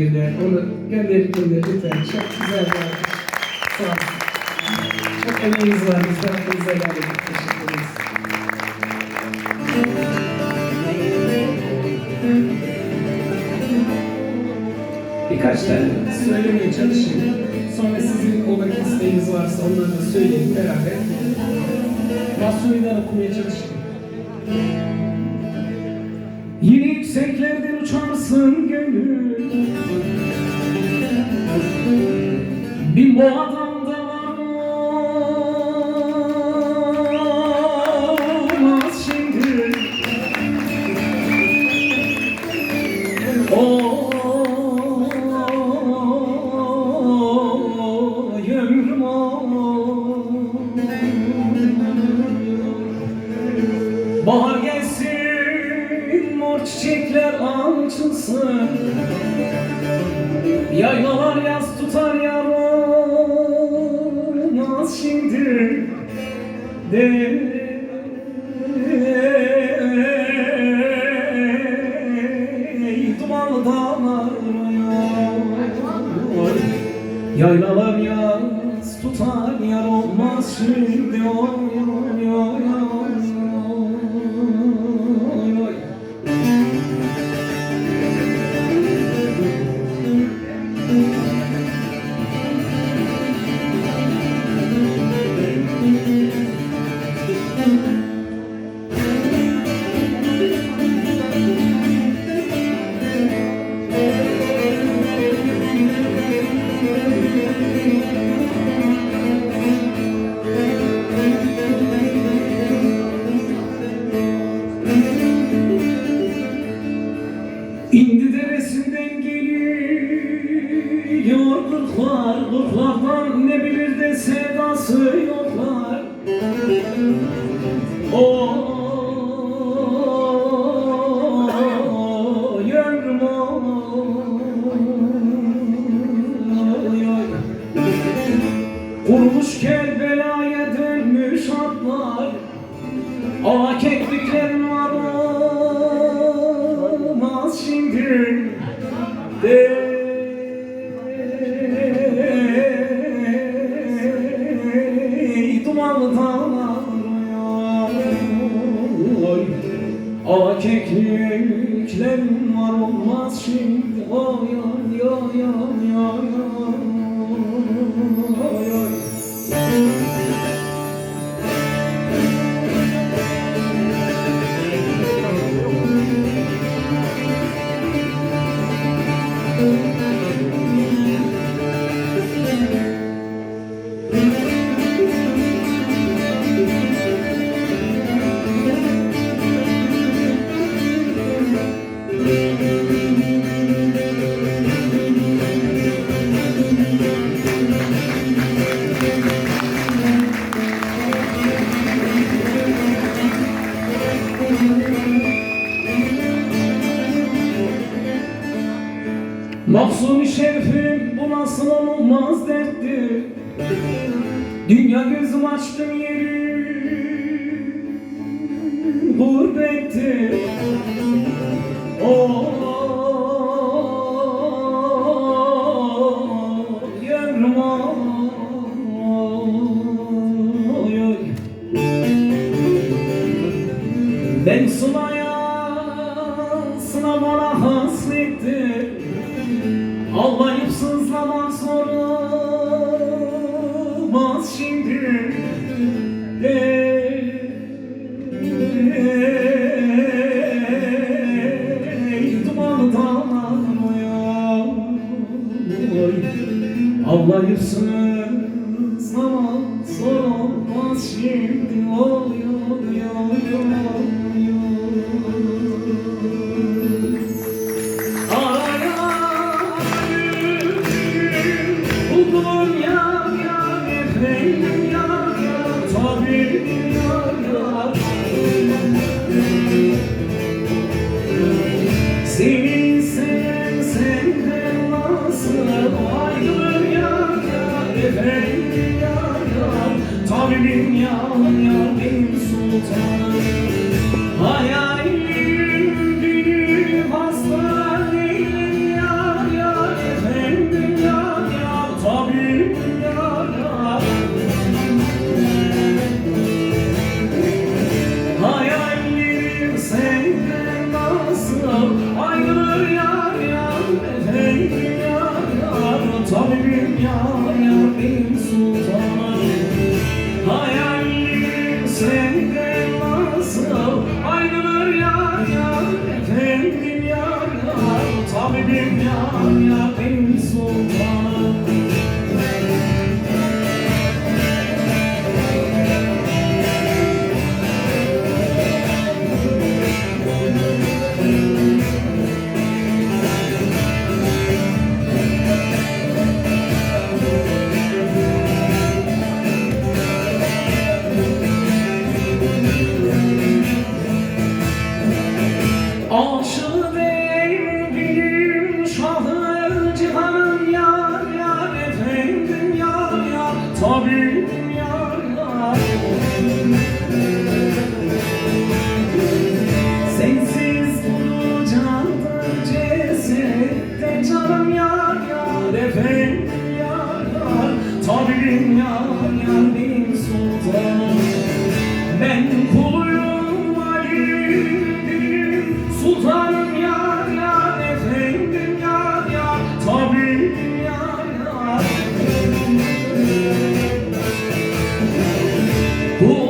bir de. Onu gönderir gönderir lütfen. Çok güzel bir alkış. Sağ olun. Çok emeğiniz var. Biz de hakkınıza geldik. Teşekkür ederiz. Birkaç tane söylemeye çalışayım. Sonra sizin oradaki isteğiniz varsa onları da söyleyin beraber. Mahsuni'den okumaya çalışayım. Yine yükseklerden uçarsın gönül. Bin bu Yaylalar yaz tutar yar olmaz şimdi. De Dumanlı dağlar. Yaylalar yaz tutar yar olmaz şimdi oy oy oy Kurumuş Kerbela'ya dönmüş atlar. Ava kekliklerin var olmaz şimdi. De Mahzun şerifim bu nasıl olmaz dertti Dünya gözüm açtım yeri Gurbetti Oh Ben sılaya sınavana hasrettim Ağlayıp sızlamak zor olmaz şimdi. Ey dumanlı dağlar oy. Ağlayıp sızlamak zor olmaz şimdi Oy oy oy ya efendim ya ya tabii ya ya Seni seven senden nasıl ayrılır ya ya efendim ya ya Tabibim ya ya benim sultanım Tabibim ya yar, tabibim ya yar bin sultanım Hayalim sende nasıl aydınır yar yar Efendim yar yar, tabibim ya yar bin sultanım অংশ 도